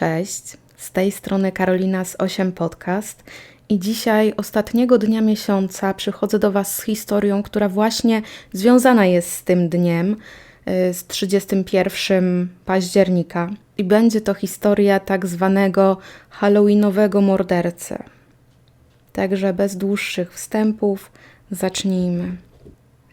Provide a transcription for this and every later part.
Cześć, z tej strony Karolina z 8 Podcast i dzisiaj, ostatniego dnia miesiąca, przychodzę do Was z historią, która właśnie związana jest z tym dniem, y, z 31 października. I będzie to historia tak zwanego Halloweenowego mordercy. Także bez dłuższych wstępów zacznijmy.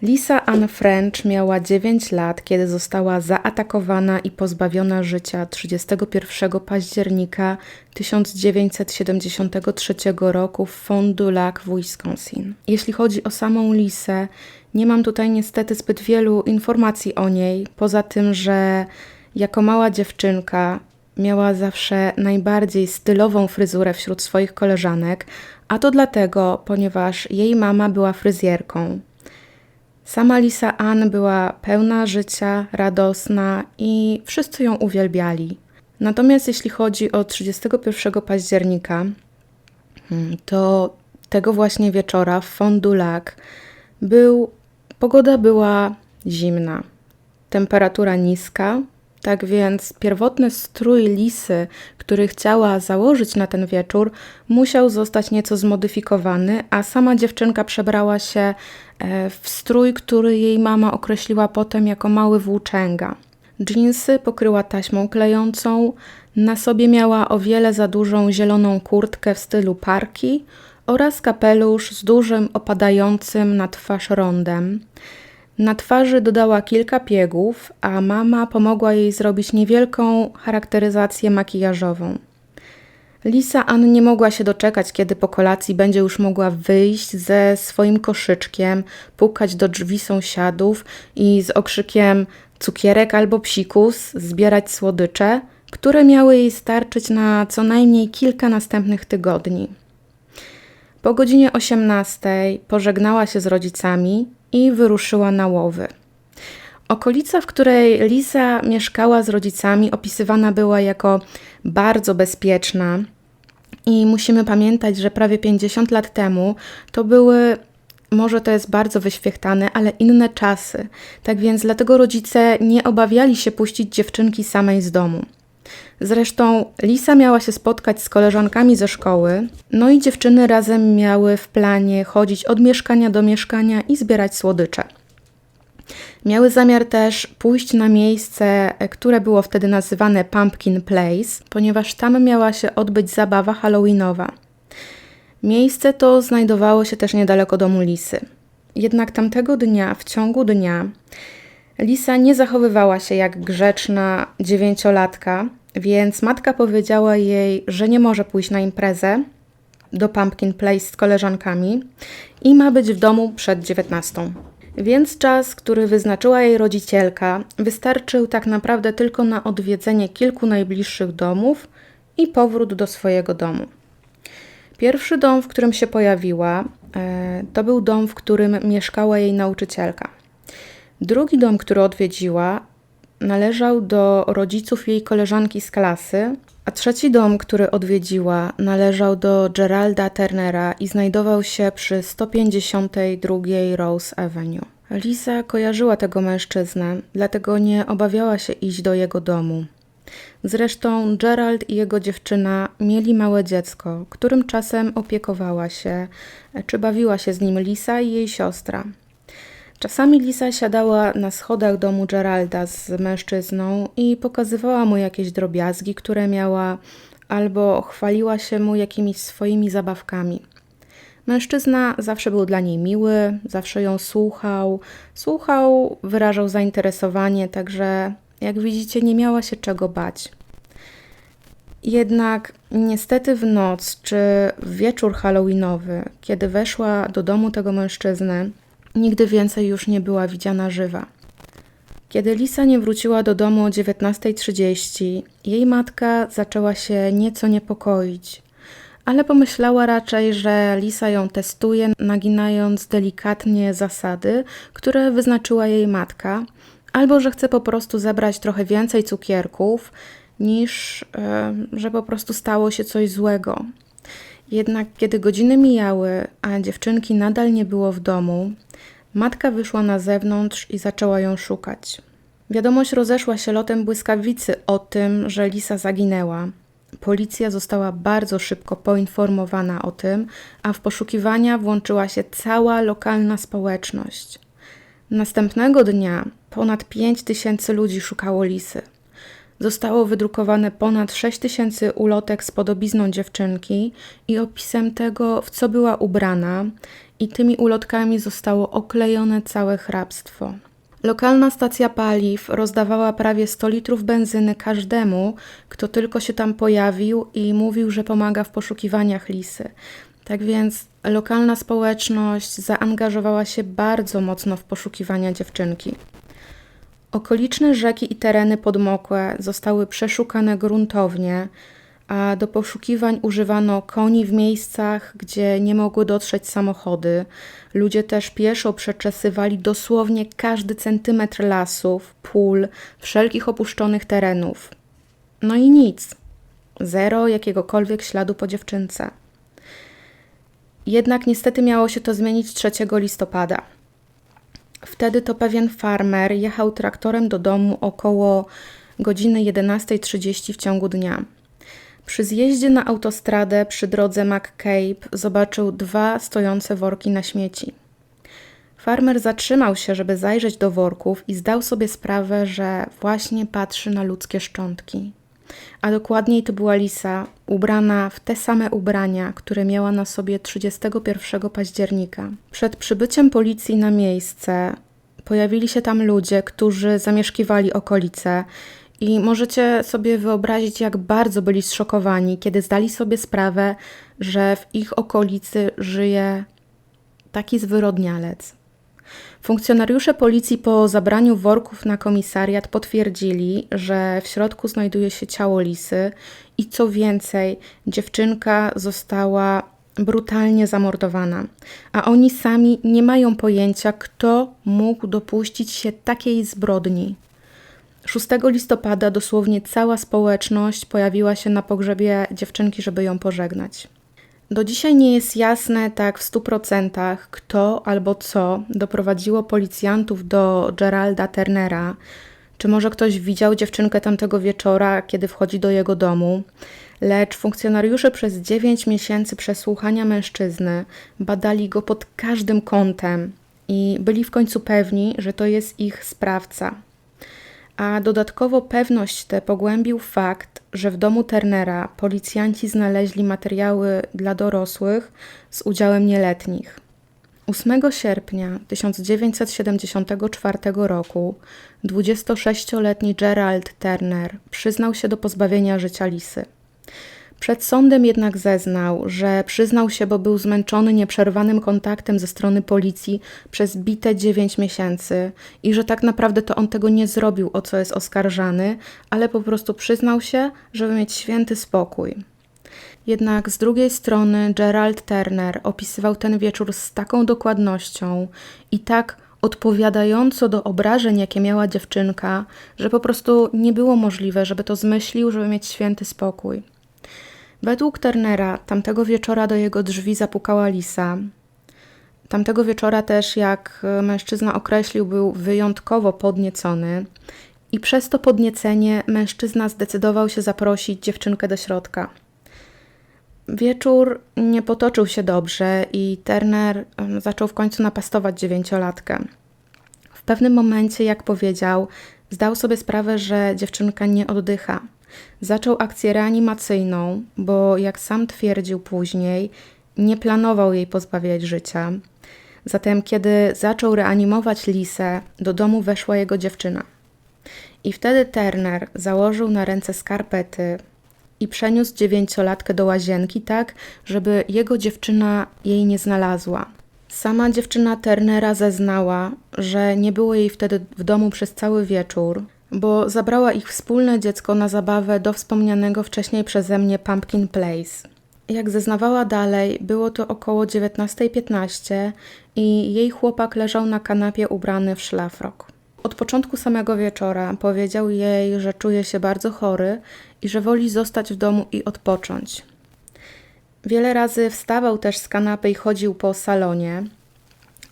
Lisa Ann French miała 9 lat, kiedy została zaatakowana i pozbawiona życia 31 października 1973 roku w Fond du Lac w Wisconsin. Jeśli chodzi o samą Lisę, nie mam tutaj niestety zbyt wielu informacji o niej, poza tym, że jako mała dziewczynka miała zawsze najbardziej stylową fryzurę wśród swoich koleżanek, a to dlatego, ponieważ jej mama była fryzjerką. Sama Lisa Ann była pełna życia, radosna i wszyscy ją uwielbiali. Natomiast jeśli chodzi o 31 października, hmm, to tego właśnie wieczora w Fond du Lac był, pogoda była zimna, temperatura niska, tak więc pierwotny strój lisy, który chciała założyć na ten wieczór, musiał zostać nieco zmodyfikowany, a sama dziewczynka przebrała się e, w strój, który jej mama określiła potem jako mały włóczęga. Dżinsy pokryła taśmą klejącą, na sobie miała o wiele za dużą zieloną kurtkę w stylu parki oraz kapelusz z dużym opadającym na twarz rondem. Na twarzy dodała kilka piegów, a mama pomogła jej zrobić niewielką charakteryzację makijażową. Lisa Ann nie mogła się doczekać, kiedy po kolacji będzie już mogła wyjść ze swoim koszyczkiem, pukać do drzwi sąsiadów i z okrzykiem cukierek albo psikus zbierać słodycze, które miały jej starczyć na co najmniej kilka następnych tygodni. Po godzinie 18 pożegnała się z rodzicami i wyruszyła na łowy. Okolica, w której Lisa mieszkała z rodzicami, opisywana była jako bardzo bezpieczna. I musimy pamiętać, że prawie 50 lat temu to były, może to jest bardzo wyświechtane, ale inne czasy. Tak więc dlatego rodzice nie obawiali się puścić dziewczynki samej z domu. Zresztą Lisa miała się spotkać z koleżankami ze szkoły, no i dziewczyny razem miały w planie chodzić od mieszkania do mieszkania i zbierać słodycze. Miały zamiar też pójść na miejsce, które było wtedy nazywane Pumpkin Place, ponieważ tam miała się odbyć zabawa Halloweenowa. Miejsce to znajdowało się też niedaleko domu Lisy. Jednak tamtego dnia, w ciągu dnia, Lisa nie zachowywała się jak grzeczna dziewięciolatka, więc matka powiedziała jej, że nie może pójść na imprezę do Pumpkin Place z koleżankami i ma być w domu przed dziewiętnastą. Więc czas, który wyznaczyła jej rodzicielka, wystarczył tak naprawdę tylko na odwiedzenie kilku najbliższych domów i powrót do swojego domu. Pierwszy dom, w którym się pojawiła, e, to był dom, w którym mieszkała jej nauczycielka. Drugi dom, który odwiedziła, należał do rodziców jej koleżanki z klasy, a trzeci dom, który odwiedziła, należał do Geralda Turnera i znajdował się przy 152 Rose Avenue. Lisa kojarzyła tego mężczyznę, dlatego nie obawiała się iść do jego domu. Zresztą Gerald i jego dziewczyna mieli małe dziecko, którym czasem opiekowała się, czy bawiła się z nim Lisa i jej siostra. Czasami Lisa siadała na schodach domu Geralda z mężczyzną i pokazywała mu jakieś drobiazgi, które miała, albo chwaliła się mu jakimiś swoimi zabawkami. Mężczyzna zawsze był dla niej miły, zawsze ją słuchał, słuchał, wyrażał zainteresowanie, także jak widzicie, nie miała się czego bać. Jednak niestety w noc czy w wieczór halloweenowy, kiedy weszła do domu tego mężczyzny, Nigdy więcej już nie była widziana żywa. Kiedy Lisa nie wróciła do domu o 19.30, jej matka zaczęła się nieco niepokoić, ale pomyślała raczej, że Lisa ją testuje, naginając delikatnie zasady, które wyznaczyła jej matka, albo że chce po prostu zebrać trochę więcej cukierków, niż e, że po prostu stało się coś złego. Jednak kiedy godziny mijały, a dziewczynki nadal nie było w domu, matka wyszła na zewnątrz i zaczęła ją szukać. Wiadomość rozeszła się lotem błyskawicy o tym, że Lisa zaginęła. Policja została bardzo szybko poinformowana o tym, a w poszukiwania włączyła się cała lokalna społeczność. Następnego dnia ponad 5 tysięcy ludzi szukało lisy. Zostało wydrukowane ponad 6 tysięcy ulotek z podobizną dziewczynki i opisem tego, w co była ubrana, i tymi ulotkami zostało oklejone całe hrabstwo. Lokalna stacja paliw rozdawała prawie 100 litrów benzyny każdemu, kto tylko się tam pojawił i mówił, że pomaga w poszukiwaniach lisy. Tak więc lokalna społeczność zaangażowała się bardzo mocno w poszukiwania dziewczynki. Okoliczne rzeki i tereny podmokłe zostały przeszukane gruntownie, a do poszukiwań używano koni w miejscach, gdzie nie mogły dotrzeć samochody. Ludzie też pieszo przeczesywali dosłownie każdy centymetr lasów, pól, wszelkich opuszczonych terenów. No i nic. Zero jakiegokolwiek śladu po dziewczynce. Jednak niestety miało się to zmienić 3 listopada. Wtedy to pewien farmer jechał traktorem do domu około godziny 11.30 w ciągu dnia. Przy zjeździe na autostradę przy drodze McCabe zobaczył dwa stojące worki na śmieci. Farmer zatrzymał się, żeby zajrzeć do worków i zdał sobie sprawę, że właśnie patrzy na ludzkie szczątki. A dokładniej to była Lisa, ubrana w te same ubrania, które miała na sobie 31 października. Przed przybyciem policji na miejsce pojawili się tam ludzie, którzy zamieszkiwali okolice i możecie sobie wyobrazić, jak bardzo byli zszokowani, kiedy zdali sobie sprawę, że w ich okolicy żyje taki zwyrodnialec. Funkcjonariusze policji po zabraniu worków na komisariat potwierdzili, że w środku znajduje się ciało Lisy i co więcej, dziewczynka została brutalnie zamordowana, a oni sami nie mają pojęcia, kto mógł dopuścić się takiej zbrodni. 6 listopada dosłownie cała społeczność pojawiła się na pogrzebie dziewczynki, żeby ją pożegnać. Do dzisiaj nie jest jasne tak w stu procentach, kto albo co doprowadziło policjantów do Geralda Turnera. Czy może ktoś widział dziewczynkę tamtego wieczora, kiedy wchodzi do jego domu? Lecz funkcjonariusze przez 9 miesięcy przesłuchania mężczyzny badali go pod każdym kątem i byli w końcu pewni, że to jest ich sprawca a dodatkowo pewność tę pogłębił fakt, że w domu Turnera policjanci znaleźli materiały dla dorosłych z udziałem nieletnich. 8 sierpnia 1974 roku 26-letni Gerald Turner przyznał się do pozbawienia życia Lisy. Przed sądem jednak zeznał, że przyznał się, bo był zmęczony nieprzerwanym kontaktem ze strony policji przez bite 9 miesięcy i że tak naprawdę to on tego nie zrobił, o co jest oskarżany, ale po prostu przyznał się, żeby mieć święty spokój. Jednak z drugiej strony Gerald Turner opisywał ten wieczór z taką dokładnością i tak odpowiadająco do obrażeń, jakie miała dziewczynka, że po prostu nie było możliwe, żeby to zmyślił, żeby mieć święty spokój. Według Turnera tamtego wieczora do jego drzwi zapukała Lisa. Tamtego wieczora też, jak mężczyzna określił, był wyjątkowo podniecony i przez to podniecenie mężczyzna zdecydował się zaprosić dziewczynkę do środka. Wieczór nie potoczył się dobrze i Turner zaczął w końcu napastować dziewięciolatkę. W pewnym momencie, jak powiedział, zdał sobie sprawę, że dziewczynka nie oddycha. Zaczął akcję reanimacyjną, bo jak sam twierdził później, nie planował jej pozbawiać życia. Zatem, kiedy zaczął reanimować Lisę, do domu weszła jego dziewczyna. I wtedy Turner założył na ręce skarpety i przeniósł dziewięciolatkę do łazienki tak, żeby jego dziewczyna jej nie znalazła. Sama dziewczyna Turnera zeznała, że nie było jej wtedy w domu przez cały wieczór, bo zabrała ich wspólne dziecko na zabawę do wspomnianego wcześniej przeze mnie Pumpkin Place. Jak zeznawała dalej, było to około 19.15 i jej chłopak leżał na kanapie ubrany w szlafrok. Od początku samego wieczora powiedział jej, że czuje się bardzo chory i że woli zostać w domu i odpocząć. Wiele razy wstawał też z kanapy i chodził po salonie,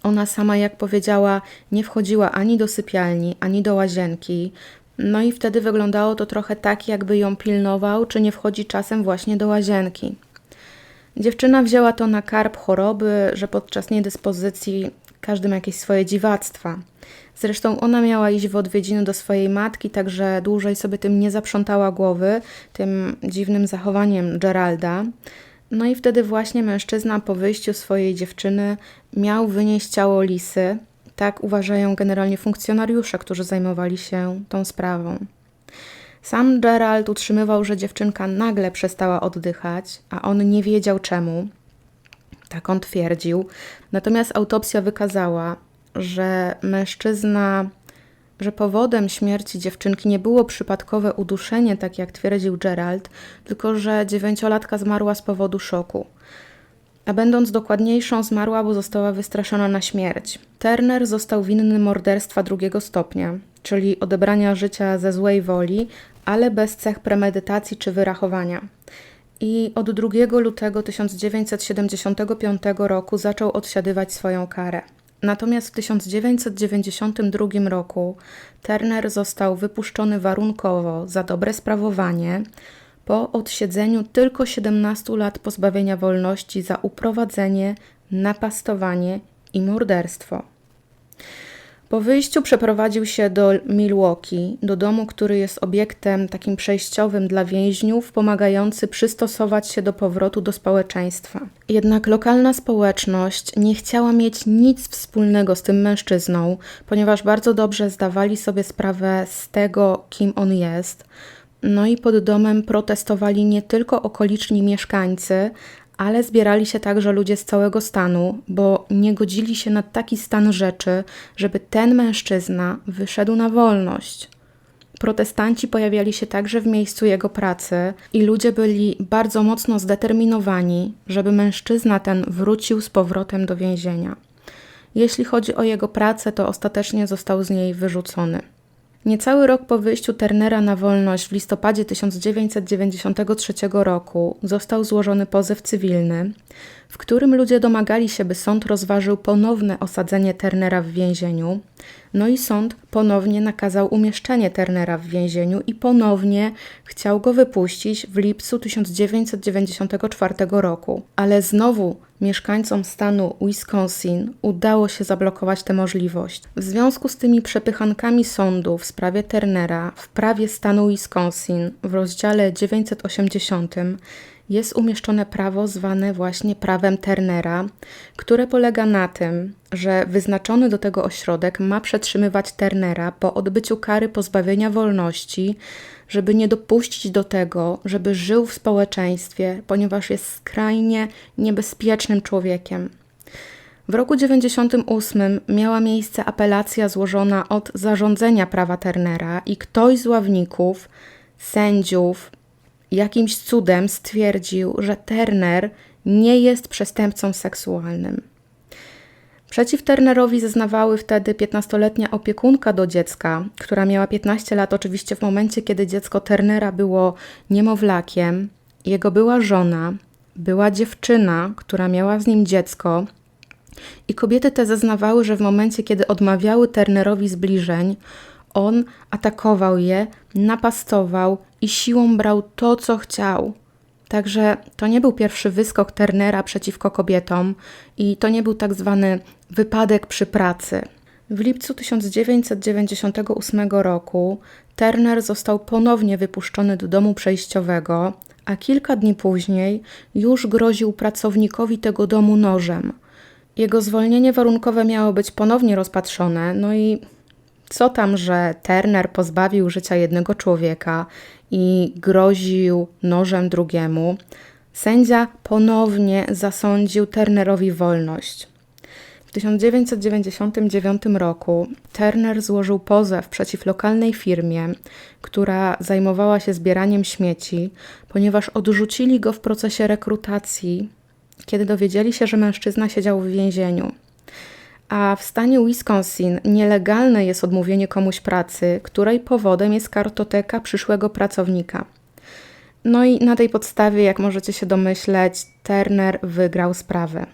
ona sama, jak powiedziała, nie wchodziła ani do sypialni, ani do łazienki. No i wtedy wyglądało to trochę tak, jakby ją pilnował, czy nie wchodzi czasem właśnie do łazienki. Dziewczyna wzięła to na karb choroby, że podczas niedyspozycji każdy ma jakieś swoje dziwactwa. Zresztą ona miała iść w odwiedziny do swojej matki, także dłużej sobie tym nie zaprzątała głowy, tym dziwnym zachowaniem Geralda. No i wtedy właśnie mężczyzna po wyjściu swojej dziewczyny miał wynieść ciało Lisy. Tak uważają generalnie funkcjonariusze, którzy zajmowali się tą sprawą. Sam Gerald utrzymywał, że dziewczynka nagle przestała oddychać, a on nie wiedział czemu. Tak on twierdził. Natomiast autopsja wykazała, że mężczyzna, że powodem śmierci dziewczynki nie było przypadkowe uduszenie, tak jak twierdził Gerald, tylko że dziewięciolatka zmarła z powodu szoku. A będąc dokładniejszą, zmarła, bo została wystraszona na śmierć. Turner został winny morderstwa drugiego stopnia, czyli odebrania życia ze złej woli, ale bez cech premedytacji czy wyrachowania. I od 2 lutego 1975 roku zaczął odsiadywać swoją karę. Natomiast w 1992 roku Turner został wypuszczony warunkowo za dobre sprawowanie po odsiedzeniu tylko 17 lat pozbawienia wolności za uprowadzenie, napastowanie i morderstwo. Po wyjściu przeprowadził się do Milwaukee, do domu, który jest obiektem takim przejściowym dla więźniów, pomagający przystosować się do powrotu do społeczeństwa. Jednak lokalna społeczność nie chciała mieć nic wspólnego z tym mężczyzną, ponieważ bardzo dobrze zdawali sobie sprawę z tego, kim on jest. No i pod domem protestowali nie tylko okoliczni mieszkańcy, ale zbierali się także ludzie z całego stanu, bo nie godzili się na taki stan rzeczy, żeby ten mężczyzna wyszedł na wolność. Protestanci pojawiali się także w miejscu jego pracy i ludzie byli bardzo mocno zdeterminowani, żeby mężczyzna ten wrócił z powrotem do więzienia. Jeśli chodzi o jego pracę, to ostatecznie został z niej wyrzucony. Niecały rok po wyjściu Turnera na wolność w listopadzie 1993 roku został złożony pozew cywilny, w którym ludzie domagali się, by sąd rozważył ponowne osadzenie Turnera w więzieniu. No i sąd ponownie nakazał umieszczenie Turnera w więzieniu i ponownie chciał go wypuścić w lipcu 1994 roku. Ale znowu mieszkańcom stanu Wisconsin udało się zablokować tę możliwość. W związku z tymi przepychankami sądu w sprawie Turnera w prawie stanu Wisconsin w rozdziale 980 jest umieszczone prawo zwane właśnie prawem Turnera, które polega na tym, że wyznaczony do tego ośrodek ma przetrzymywać Turnera po odbyciu kary pozbawienia wolności, żeby nie dopuścić do tego, żeby żył w społeczeństwie, ponieważ jest skrajnie niebezpiecznym człowiekiem. W roku 98 miała miejsce apelacja złożona od zarządzenia prawa Turnera i ktoś z ławników, sędziów, jakimś cudem stwierdził, że Turner nie jest przestępcą seksualnym. Przeciw Turnerowi zeznawały wtedy 15-letnia opiekunka do dziecka, która miała 15 lat, oczywiście w momencie, kiedy dziecko Turnera było niemowlakiem, jego była żona, była dziewczyna, która miała z nim dziecko. I kobiety te zeznawały, że w momencie, kiedy odmawiały Turnerowi zbliżeń, on atakował je, napastował i siłą brał to, co chciał. Także to nie był pierwszy wyskok Turnera przeciwko kobietom i to nie był tak zwany wypadek przy pracy. W lipcu 1998 roku Turner został ponownie wypuszczony do domu przejściowego, a kilka dni później już groził pracownikowi tego domu nożem. Jego zwolnienie warunkowe miało być ponownie rozpatrzone, no i co tam, że Turner pozbawił życia jednego człowieka i groził nożem drugiemu, sędzia ponownie zasądził Turnerowi wolność. W 1999 roku Turner złożył pozew przeciw lokalnej firmie, która zajmowała się zbieraniem śmieci, ponieważ odrzucili go w procesie rekrutacji, kiedy dowiedzieli się, że mężczyzna siedział w więzieniu. A w stanie Wisconsin nielegalne jest odmówienie komuś pracy, której powodem jest kartoteka przyszłego pracownika. No i na tej podstawie, jak możecie się domyśleć, Turner wygrał sprawę.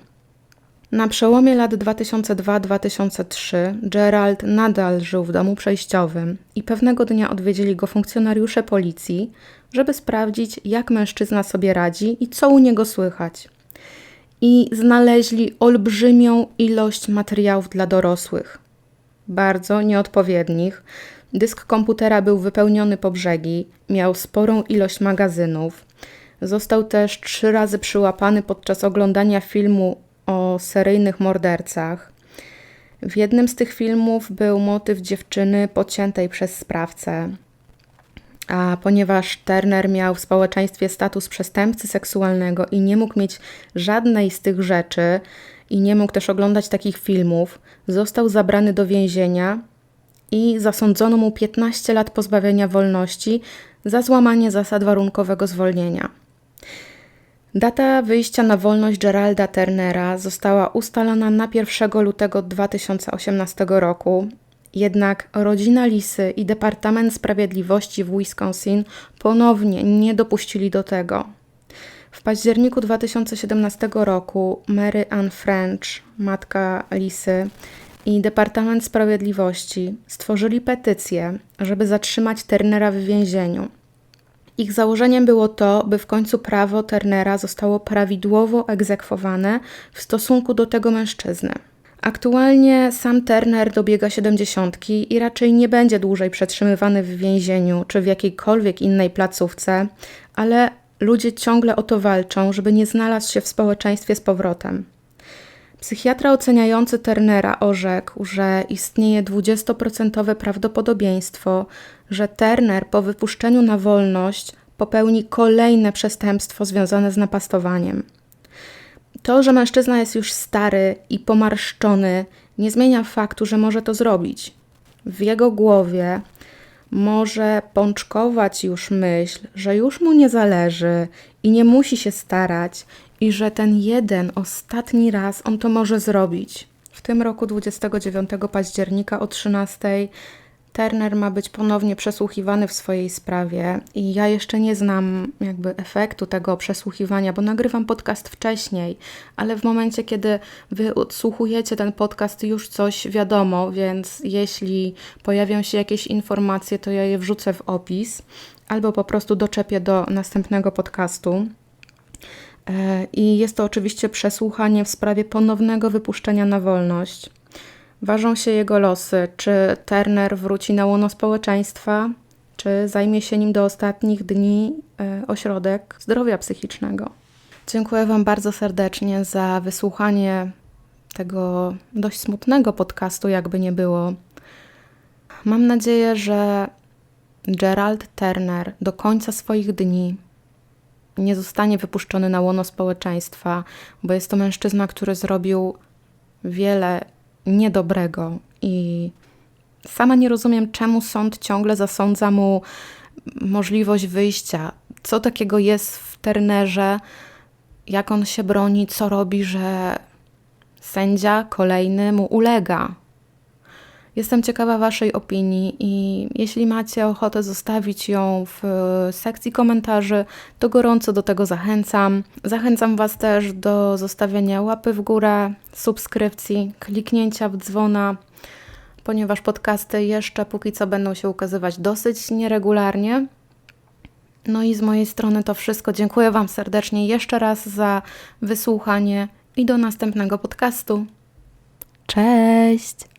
Na przełomie lat 2002-2003 Gerald nadal żył w domu przejściowym i pewnego dnia odwiedzili go funkcjonariusze policji, żeby sprawdzić, jak mężczyzna sobie radzi i co u niego słychać. I znaleźli olbrzymią ilość materiałów dla dorosłych, bardzo nieodpowiednich. Dysk komputera był wypełniony po brzegi, miał sporą ilość magazynów. Został też trzy razy przyłapany podczas oglądania filmu o seryjnych mordercach. W jednym z tych filmów był motyw dziewczyny pociętej przez sprawcę. A ponieważ Turner miał w społeczeństwie status przestępcy seksualnego i nie mógł mieć żadnej z tych rzeczy i nie mógł też oglądać takich filmów, został zabrany do więzienia i zasądzono mu 15 lat pozbawienia wolności za złamanie zasad warunkowego zwolnienia. Data wyjścia na wolność Geralda Turnera została ustalona na 1 lutego 2018 roku, jednak rodzina Lisy i Departament Sprawiedliwości w Wisconsin ponownie nie dopuścili do tego. W październiku 2017 roku Mary Ann French, matka Lisy, i Departament Sprawiedliwości stworzyli petycję, żeby zatrzymać Turnera w więzieniu. Ich założeniem było to, by w końcu prawo Turnera zostało prawidłowo egzekwowane w stosunku do tego mężczyzny. Aktualnie sam Turner dobiega siedemdziesiątki i raczej nie będzie dłużej przetrzymywany w więzieniu czy w jakiejkolwiek innej placówce, ale ludzie ciągle o to walczą, żeby nie znalazł się w społeczeństwie z powrotem. Psychiatra oceniający Turnera orzekł, że istnieje 20% prawdopodobieństwo, że Turner po wypuszczeniu na wolność popełni kolejne przestępstwo związane z napastowaniem. To, że mężczyzna jest już stary i pomarszczony, nie zmienia faktu, że może to zrobić. W jego głowie może pączkować już myśl, że już mu nie zależy i nie musi się starać, i że ten jeden, ostatni raz on to może zrobić. W tym roku 29 października o 13 Turner ma być ponownie przesłuchiwany w swojej sprawie i ja jeszcze nie znam jakby efektu tego przesłuchiwania, bo nagrywam podcast wcześniej, ale w momencie, kiedy wy odsłuchujecie ten podcast, już coś wiadomo, więc jeśli pojawią się jakieś informacje, to ja je wrzucę w opis albo po prostu doczepię do następnego podcastu. E, I jest to oczywiście przesłuchanie w sprawie ponownego wypuszczenia na wolność. Ważą się jego losy, czy Turner wróci na łono społeczeństwa, czy zajmie się nim do ostatnich dni e, ośrodek zdrowia psychicznego. Dziękuję Wam bardzo serdecznie za wysłuchanie tego dość smutnego podcastu, jakby nie było. Mam nadzieję, że Gerald Turner do końca swoich dni nie zostanie wypuszczony na łono społeczeństwa, bo jest to mężczyzna, który zrobił wiele niedobrego i sama nie rozumiem, czemu sąd ciągle zasądza mu możliwość wyjścia. Co takiego jest w Ternerze, jak on się broni, co robi, że sędzia kolejny mu ulega. Jestem ciekawa Waszej opinii i jeśli macie ochotę zostawić ją w sekcji komentarzy, to gorąco do tego zachęcam. Zachęcam Was też do zostawiania łapy w górę, subskrypcji, kliknięcia w dzwona, ponieważ podcasty jeszcze póki co będą się ukazywać dosyć nieregularnie. No i z mojej strony to wszystko. Dziękuję Wam serdecznie jeszcze raz za wysłuchanie i do następnego podcastu. Cześć!